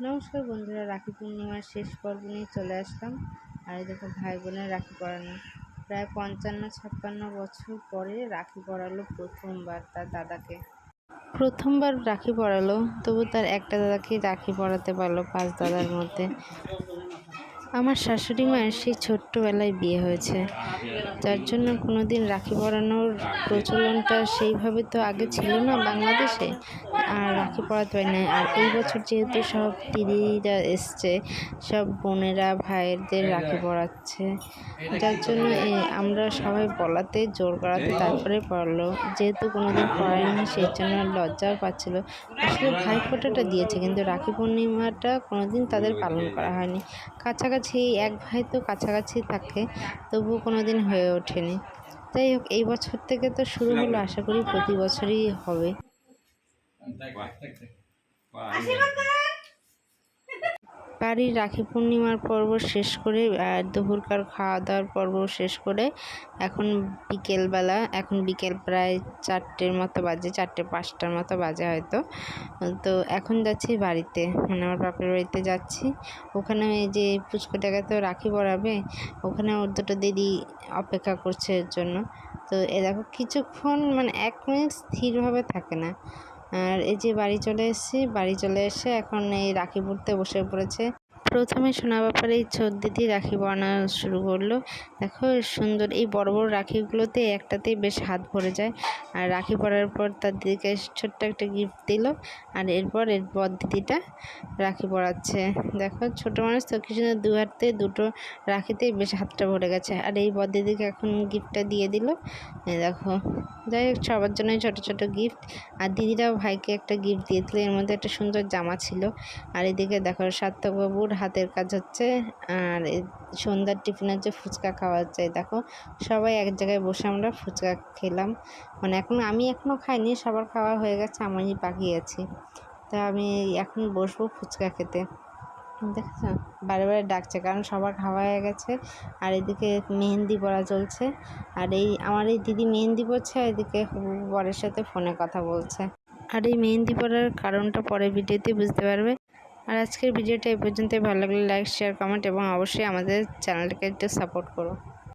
নমস্কার বন্ধুরা, রাখি পূর্ণিমার শেষ পর্ব নিয়ে চলে আসলাম। আর দেখো ভাই বোনের রাখি পরানো। প্রায় পঞ্চান্ন, ছাপ্পান্ন বছর পরে রাখি পরালো প্রথমবার তার দাদাকে। প্রথমবার রাখি পরালো, তবু তার একটা দাদাকে রাখি পরাতে পারল পাঁচ দাদার মধ্যে। আমার শাশুড়ি মায়ের সেই ছোট্টবেলায় বিয়ে হয়েছে। যার জন্য কোনো দিন রাখি পরানোর প্রচলনটা সেইভাবে তো আগে ছিল না বাংলাদেশে, আর রাখি পরাতে পারি না আর এই বছর যেহেতু সব দিদিরা এসছে, সব বোনেরা, ভাইয়েরদের রাখি পরাচ্ছে। যার জন্য আমরা সবাই বলাতে, জোর করাতে তারপরে পড়ল। যেহেতু কোনো দিন পড়ায়নি, সেই জন্য লজ্জাও পাচ্ছিলো। আসলে ভাই ফোঁটাটা দিয়েছে, কিন্তু রাখি পূর্ণিমাটা কোনো দিন তাদের পালন করা হয়নি। কাছাকাছি এক ভাই তো কাছাকাছি থাকে, তবুও কোনো দিন হয়ে ওঠেনি। যাই হোক, এই বছর থেকে তো শুরু হলো, আশা করি প্রতি বছরই হবে। বাড়ির রাখি পূর্ণিমার পর্ব শেষ করে দুপুরকার খাওয়া দাওয়ার পর্ব শেষ করে, এখন বিকেলবেলা, এখন বিকেল প্রায় চারটের মতো বাজে, চারটে পাঁচটার মতো বাজে হয়তো। তো এখন যাচ্ছি বাড়িতে মানে আমার বাপের বাড়িতে যাচ্ছি। ওখানে যে পুচকুটাকে তো রাখি পরাবে, ওখানে ওর দুটো দিদি অপেক্ষা করছে এর জন্য। তো এ দেখো কিছুক্ষণ মানে এক মিনিট স্থিরভাবে থাকে না। আর এই যে বাড়ি চলে এসেছি, বাড়ি চলে এসে এখন এই রাখি পড়তে বসে পড়েছে। প্রথমে সোনা ব্যাপারে এই ছোট দিদি রাখি বানা শুরু করল। দেখো সুন্দর, এই বড় বড় রাখিগুলোতে একটাতেই বেশ হাত ভরে যায়। আর রাখি পরার পর তার দিদিকে ছোট্ট একটা গিফট দিল আর এরপর এর বর দিদিটা রাখি পরাচ্ছে। দেখো ছোটো মানুষ তো কিছু দু হাতে দুটো রাখিতেই বেশ হাতটা ভরে গেছে। আর এই বর দিদিকে এখন গিফটটা দিয়ে দিল। দেখো যাই হোক, সবার জন্যই ছোটো ছোটো গিফট আর দিদিরাও ভাইকে একটা গিফট দিয়েছিল, এর মধ্যে একটা সুন্দর জামা ছিল। আর এদিকে দেখো সার্থকবাবুর হাতের কাজ হচ্ছে, আর সন্ধ্যার টিফিন হচ্ছে ফুচকা খাওয়া হচ্ছে দেখো। সবাই এক জায়গায় বসে আমরা ফুচকা খেলাম। মানে এখন আমি এখনও খাইনি, সবার খাওয়া হয়ে গেছে আমি বাকি আছি। তা আমি এখন বসবো ফুচকা খেতে। দেখেছ? বারে বারে ডাকছে, কারণ সবার খাওয়া হয়ে গেছে। আর এদিকে মেহেন্দি পড়া চলছে। আর এই, আমার এই দিদি মেহেন্দি পড়ছে আর এদিকে বরের সাথে ফোনে কথা বলছে। আর এই মেহেন্দি পড়ার কারণটা পরে ভিডিওতে বুঝতে পারবে। আর আজকের ভিডিওটা এই পর্যন্তই। ভালো লাগলে লাইক শেয়ার কমেন্ট এবং অবশ্যই আমাদের চ্যানেলটাকে একটু সাপোর্ট করো।